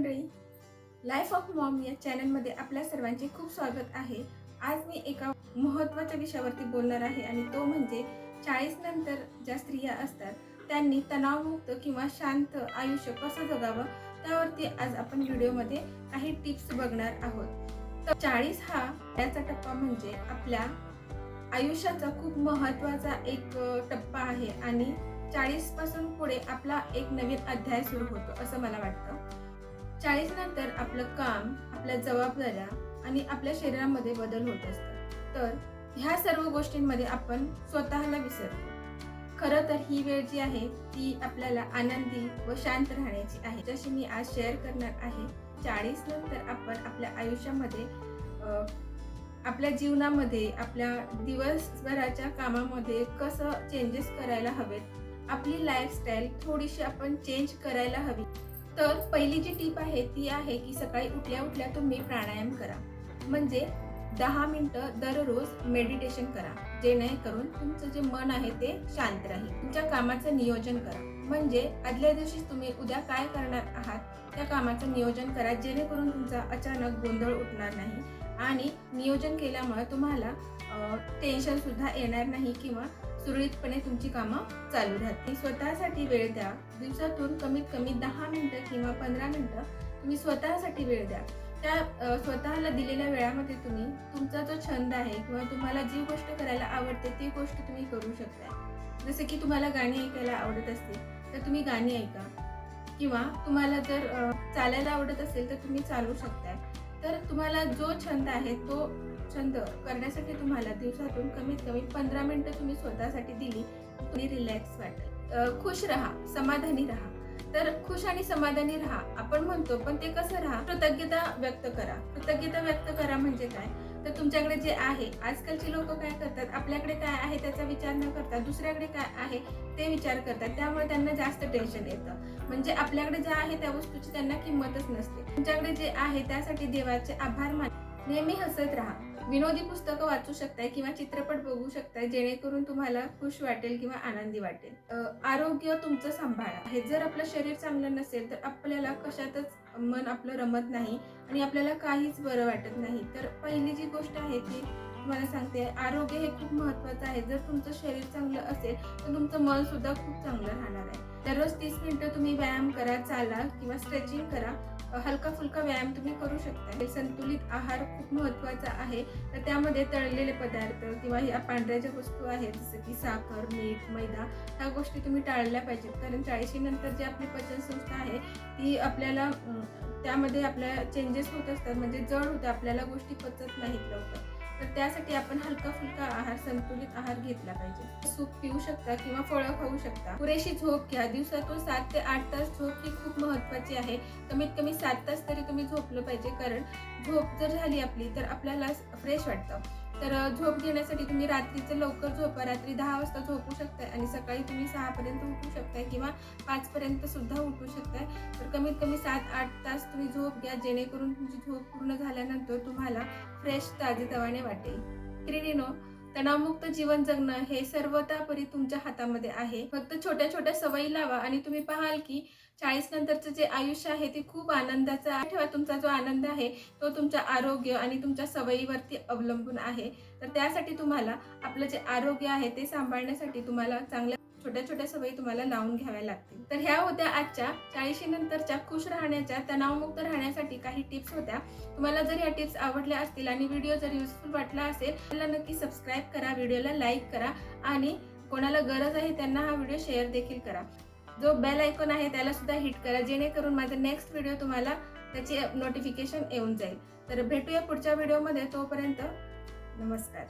मंडळी life of Maugham या चॅनलमध्ये आपल्या सर्वांचे खूप स्वागत आहे. आज मी एका महत्त्वाच्या विषयावरती बोलणार आहे आणि तो म्हणजे चाळीस नंतर ज्या स्त्रिया असतात त्यांनी तणावमुक्त किंवा शांत आयुष्य कसं जगावं त्यावरती आज आपण व्हिडिओमध्ये काही टिप्स बघणार आहोत. तर चाळीस हा त्याचा टप्पा म्हणजे आपल्या आयुष्याचा खूप महत्त्वाचा एक टप्पा आहे आणि चाळीसपासून पुढे आपला एक नवीन अध्याय सुरू होतो असं मला वाटतं. चाळीस नंतर आपलं काम आपल्या जबाबदाऱ्या आणि आपल्या शरीरामध्ये बदल होत असतात. तर ह्या सर्व गोष्टींमध्ये आपण स्वतःला विसरतो. खरं तर ही वेळ जी आहे ती आपल्याला आनंदी व शांत राहण्याची आहे. जशी मी आज शेअर करणार आहे चाळीस नंतर आपण आपल्या आयुष्यामध्ये आपल्या जीवनामध्ये आपल्या दिवसभराच्या कामामध्ये कसं चेंजेस करायला हवेत आपली लाईफस्टाईल थोडीशी आपण चेंज करायला हवी. तर पहिली जी टीप आहे ती आहे की सकाळी उठल्या उठल्या तुम्ही प्राणायाम करा. म्हणजे दहा मिनटं दररोज मेडिटेशन करा जेणेकरून तुमचं जे मन आहे ते शांत राहील. तुमच्या कामाचं नियोजन करा. म्हणजे आदल्या दिवशी तुम्ही उद्या काय करणार आहात त्या कामाचं नियोजन करा जेणेकरून तुमचा अचानक गोंधळ उठणार नाही. आणि नियोजन केल्यामुळे तुम्हाला टेन्शन सुद्धा येणार नाही किंवा सुरळीतपणे तुमची कामं चालू राहतील. स्वतःसाठी वेळ द्या. दिवसातून कमीत कमी दहा मिनटं किंवा पंधरा मिनटं तुम्ही स्वतःसाठी वेळ द्या. त्या स्वतःला दिलेल्या वेळामध्ये तुम्ही तुमचा जो छंद आहे किंवा तुम्हाला जी गोष्ट करायला आवडते ती गोष्ट तुम्ही करू शकता. जसं की तुम्हाला गाणी ऐकायला आवडत असतील तर तुम्ही गाणी ऐका. किंवा तुम्हाला जर चालायला आवडत असेल तर तुम्ही चालू शकताय. तर तुम्हाला जो छंद आहे तो छंद करण्यासाठी तुम्हाला दिवसातून कमीत कमी पंधरा मिनटं तुम्ही स्वतःसाठी दिली तुम्ही रिलॅक्स वाटेल. खुश राहा समाधानी राहा. तर खुश आणि समाधानी राहा आपण म्हणतो पण ते कसं राहा? कृतज्ञता व्यक्त करा. कृतज्ञता व्यक्त करा म्हणजे काय? तर तुमच्याकडे जे आहे आजकालची लोक काय करतात आपल्याकडे काय आहे त्याचा विचार न करता दुसऱ्याकडे काय आहे ते विचार करतात. त्यामुळे त्यांना जास्त टेन्शन येतं. म्हणजे आपल्याकडे जे आहे त्या वस्तूची त्यांना किंमतच नसते. तुमच्याकडे जे आहे त्यासाठी देवाचे आभार मान नेहमी हसत राहा. विनोदी पुस्तकं वाचू शकताय किंवा चित्रपट बघू शकताय जेणेकरून तुम्हाला खुश वाटेल किंवा आनंदी वाटेल. आरोग्य तुमचं सांभाळा. हे जर आपलं शरीर चांगलं नसेल तर आपल्याला कशातच मन आपलं रमत नाही आणि आपल्याला काहीच बरं वाटत नाही. तर पहिली जी गोष्ट आहे ती तुम्हाला सांगते आरोग्य हे खूप महत्वाचं आहे. जर तुमचं शरीर चांगलं असेल तर तुमचं मन सुद्धा खूप चांगलं राहणार आहे. दररोज तीस मिनिटं तुम्ही व्यायाम करा चाला किंवा स्ट्रेचिंग करा. हलका फुलका व्यायाम तुम्ही करू शकता. संतुलित आहार खूप महत्त्वाचा आहे. तर त्यामध्ये तळलेले पदार्थ किंवा ह्या पांढऱ्या ज्या वस्तू आहेत जसं की साखर मीठ मैदा ह्या गोष्टी तुम्ही टाळल्या पाहिजेत. कारण चाळीशी नंतर जी आपली पचन संस्था आहे ती आपल्याला त्यामध्ये आपल्या चेंजेस होत असतात. म्हणजे जड होतं आपल्याला गोष्टी पचत नाहीत लवकर. तर त्यासाठी आपण हलका फुलका आहार संतुलित आहार घेतला पाहिजे. सूप पिऊ शकता किंवा फळं खाऊ शकता. पुरेशी झोप घ्या. दिवसातून सात ते आठ तास झोप ही खूप महत्वाची आहे. कमीत कमी सात तास तरी तुम्ही झोपलं पाहिजे. कारण झोप जर झाली आपली तर आपल्याला फ्रेश वाटतं. तर झोप घेण्यासाठी तुम्ही रात्रीचं लवकर झोपा. रात्री दहा वाजता झोपू शकताय आणि सकाळी तुम्ही सहापर्यंत उठू शकताय किंवा पाचपर्यंत सुद्धा उठू शकताय. तर कमीत कमी सात आठ तास तुम्ही झोप घ्या जेणेकरून तुमची झोप पूर्ण झाल्यानंतर तुम्हाला फ्रेश ताजेतवाने वाटेल. क्रिडिनो तणावमुक्त जीवन जगणं हे सर्वतापरी तुमच्या हातामध्ये आहे. फक्त छोट्या छोट्या सवयी लावा आणि तुम्ही पाहाल की चाळीस नंतरचं जे आयुष्य आहे ते खूप आनंदाचं आहे. ठेवा तुमचा जो आनंद आहे तो तुमच्या आरोग्य आणि तुमच्या सवयीवरती अवलंबून आहे. तर त्यासाठी तुम्हाला आपलं जे आरोग्य आहे ते सांभाळण्यासाठी तुम्हाला चांगल्या छोट्या छोट्या सवयी तुम्हाला लावून घ्याव्या लागतील. तर ह्या होत्या आजच्या चाळीशी नंतरच्या खुश राहण्याच्या तणावमुक्त राहण्यासाठी काही टिप्स होत्या. तुम्हाला जर या टिप्स आवडल्या असतील आणि व्हिडिओ जर युजफुल वाटला असेल तर नक्की सबस्क्राईब करा व्हिडिओला लाईक करा आणि कोणाला गरज आहे त्यांना हा व्हिडिओ शेअर देखील करा. जो बेल आयकॉन आहे त्याला सुद्धा हिट करा जेणेकरून माझा नेक्स्ट व्हिडिओ तुम्हाला त्याचे नोटिफिकेशन येऊन जाईल. तर भेटूया पुढच्या व्हिडिओमध्ये तोपर्यंत नमस्कार.